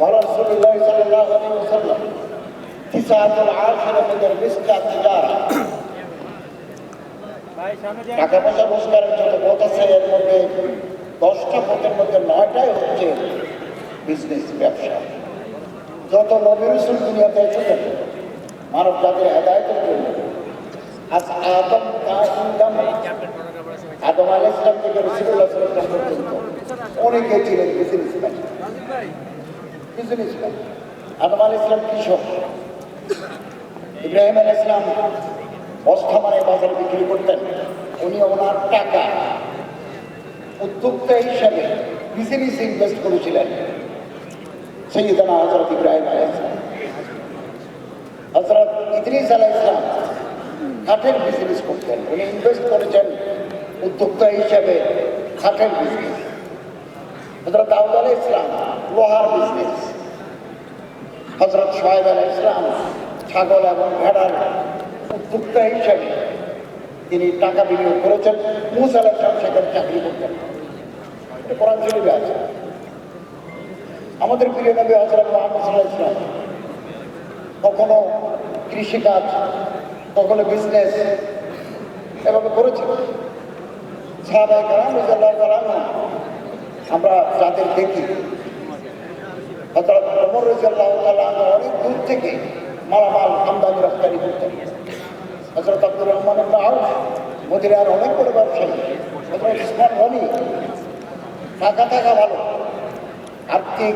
قال رسول الله صلى الله عليه وسلم تسعة العاشرة من الرزق التجارة টাকা পয়সা রোজগারের যত পথ আছে এর মধ্যে দশটা পথের মধ্যে নয়টাই হচ্ছে বিজনেস ব্যবসা যত নবী রসুল দুনিয়াতে এসেছেন মানব জাতির হেদায়তের জন্য আজ আদম তা ইনকাম আদম আলাহ ইসলাম থেকে রসুল্লাহ সাল্লাম পর্যন্ত অনেকে ছিলেন বিজনেসম্যান বিজনেসম্যান আদম ইসলাম কৃষক। ইব্রাহিম আলাহ ইসলাম বস্তা মানে বাজারে বিক্রি করতেন। উনি ওনার টাকা উদ্যোক্তা হিসাবে বিজনেস ইনভেস্ট করেছিলেন। সৈয়দানা হজরত ইব্রাহিম আলাহ ইসলাম। হজরত ইদ্রিস আলাহ ইসলাম কাঠের বিজনেস করতেন। উনি ইনভেস্ট করেছেন উদ্যোক্তা হিসাবে কাঠের বিজনেস হজরত দাউদ আলাহ ইসলাম লোহার বিজনেস হজরত সোহেব আলাহ ইসলাম ছাগল এবং ভেড়ার উদ্যোক্তা হিসাবে তিনি টাকা বিনিয়োগ করেছেন, মুসা আলাহ সেখানে চাকরি করতেন। কোরআন শরীফে আছে। আমাদের প্রিয় নবী হজরত মোহাম্মদ ইসলাম কখনো কৃষিকাজ, কখনো বিজনেস এভাবে করেছেন। সাহাবাই কালাম তাআলা আনহু আমরা যাদের দেখি, হযরত ওমর রাদিয়াল্লাহু তাআলা অনেক দূর থেকে মালামাল আমদানি রপ্তানি করতেন। হযরত আব্দুর রহমান আউফ, মদিনার অনেক বড় ব্যবসায়ী। হযরত ইসমান গনি টাকা থাকা ভালো, আর্থিক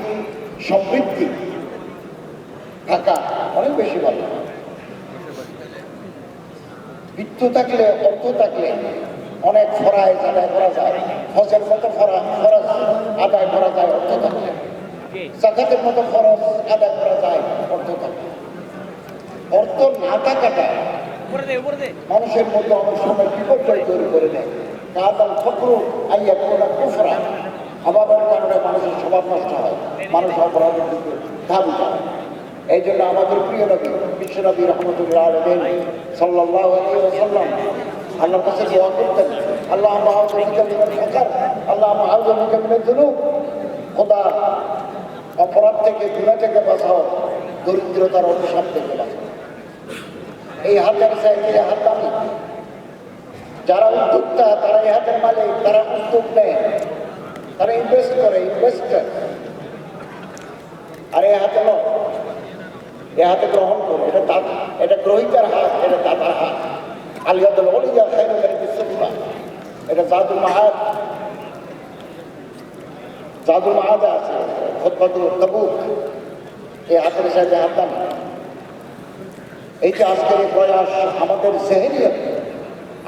সমৃদ্ধি থাকা অনেক বেশি ভালো। বৃত্ত থাকলে, অর্থ থাকলে অনেক ফরায় আদায় করা যায়। ফসের মতো ফরা ফরজ আদায় করা যায় অর্থ থাকলে জাকাতের মতো ফরজ আদায় করা যায় অর্থ থাকলে অর্থ না থাকাটা মানুষের মধ্যে অনেক সময় বিপর্যয় তৈরি করে দেয়। কাদাল ফকরু আইয়া কোনা কুফরা। অভাবের কারণে মানুষের স্বভাব নষ্ট হয়। মানুষ অপরাধের দিকে ধাবি যায় এই জন্য আমাদের প্রিয় নবী বিশ্বনবী রহমতুল্লাহ আলমিন সাল্লাহ আলী ওসাল্লাম আল্লাহর কাছে দোয়া করতেন। আল্লাহ আল্লাহ মিনাল জুনুব খোদা, অপরাধ থেকে গুণা থেকে বাঁচাও, দরিদ্রতার অভিশাপ থেকে এই হাতের সাইকেলে হাত দামি? যারা উদ্যোক্তা, তারা এই হাতের মালিক, তারা উদ্যোগ নেয়। তারা ইনভেস্ট করে ইনভেস্টার আর এই হাতে নয় এ হাতে গ্রহণ করো। এটা এটা গ্রহিতার হাত, এটা দাদার হাত। আলিয়াদুল অলিয়া খাইরুল বিশ্বকুলা এটা জাদুল মাহাদ। জাদুল মাহাদ আছে খোদবাদুল তাবুক। এই হাতের সাথে হাত দাম এই যে আজকের এই প্রয়াস আমাদের জেহেরিয়ত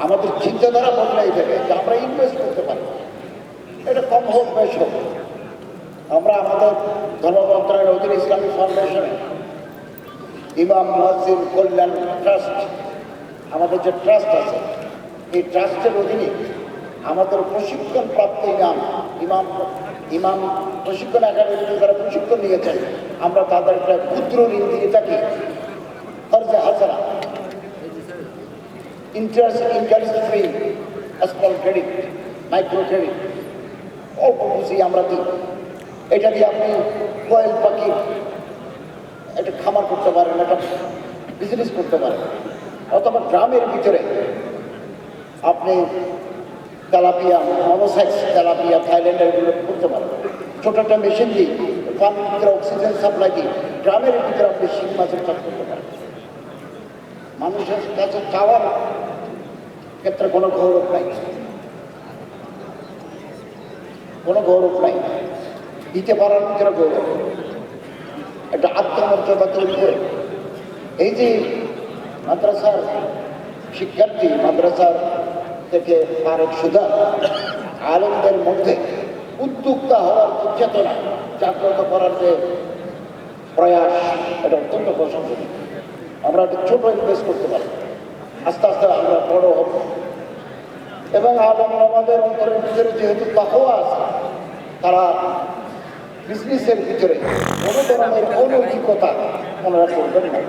আমাদের চিন্তাধারা বদলাই দেবে যে আমরা ইনভেস্ট করতে পারি। এটা কম হোক, বেশ হোক। আমরা আমাদের ধর্ম মন্ত্রণালয়ের অধীনে ইসলামী ফাউন্ডেশনে ইমাম মসজিদ কল্যাণ ট্রাস্ট আমাদের যে ট্রাস্ট আছে, এই ট্রাস্টের অধীনে আমাদের প্রশিক্ষণ প্রাপ্ত ইমাম ইমাম ইমাম প্রশিক্ষণ একাডেমিতে যারা প্রশিক্ষণ নিয়েছেন, আমরা তাদের একটা ক্ষুদ্র ঋণ দিয়ে থাকি। খরচে হাজারা interest interest free small credit micro credit অল্প বুঝি আমরা দিই। এটা দিয়ে আপনি কোয়েল পাখি, একটা খামার করতে পারেন, একটা বিজনেস করতে পারেন। অথবা গ্রামের ভিতরে আপনি তেলাপিয়া মনোসাইজ তেলাপিয়া থাইল্যান্ডের এগুলো করতে পারেন। ছোট একটা মেশিন দিয়ে পানির ভিতরে অক্সিজেন সাপ্লাই দিয়ে গ্রামের ভিতরে আপনি শিং মাছের চাষ করতে পারেন। মানুষের কাছে চাওয়ার ক্ষেত্রে কোনো গৌরব নাই। কোনো গৌরব নাই। দিতে পারার ভিতরে গৌরব। একটা আত্মমর্যাদা তৈরি করে। এই যে মাদ্রাসার শিক্ষার্থী মাদ্রাসার থেকে আরেক সুধা আলমদের মধ্যে উদ্যোক্তা হওয়ার চেতনা জাগ্রত করার যে প্রয়াস, এটা অত্যন্ত প্রশংসনীয়। আমরা একটা ছোট ইনভেস্ট করতে পারি। আস্তে আস্তে আমরা বড় হব। এবং আলম আমাদের অন্তরের ভিতরে যেহেতু তাকওয়া আছে, তারা বিজনেসের ভিতরে কোনো ধরনের অনৈতিকতা ওনারা করবেন না।